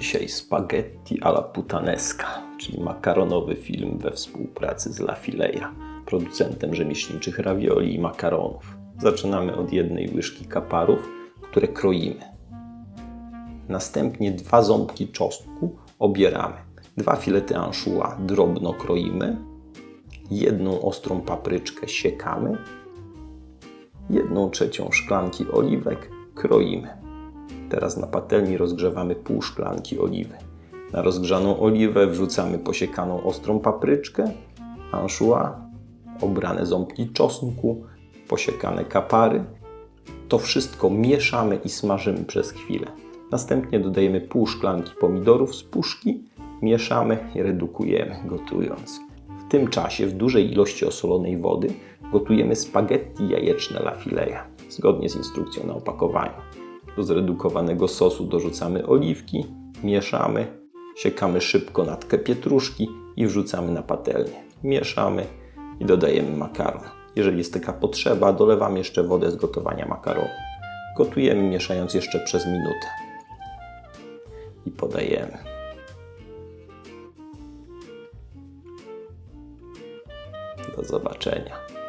Dzisiaj spaghetti alla puttanesca, czyli makaronowy film we współpracy z La Fileja, producentem rzemieślniczych ravioli i makaronów. Zaczynamy od jednej łyżki kaparów, które kroimy. Następnie dwa ząbki czosnku obieramy. Dwa filety anchois drobno kroimy. Jedną ostrą papryczkę siekamy. Jedną trzecią szklanki oliwek kroimy. Teraz na patelni rozgrzewamy pół szklanki oliwy. Na rozgrzaną oliwę wrzucamy posiekaną ostrą papryczkę, anchois, obrane ząbki czosnku, posiekane kapary. To wszystko mieszamy i smażymy przez chwilę. Następnie dodajemy pół szklanki pomidorów z puszki, mieszamy i redukujemy, gotując. W tym czasie w dużej ilości osolonej wody gotujemy spaghetti jajeczne La Fileja, zgodnie z instrukcją na opakowaniu. Do zredukowanego sosu dorzucamy oliwki, mieszamy, siekamy szybko natkę pietruszki i wrzucamy na patelnię. Mieszamy i dodajemy makaron. Jeżeli jest taka potrzeba, dolewam jeszcze wodę z gotowania makaronu. Gotujemy mieszając jeszcze przez minutę. I podajemy. Do zobaczenia.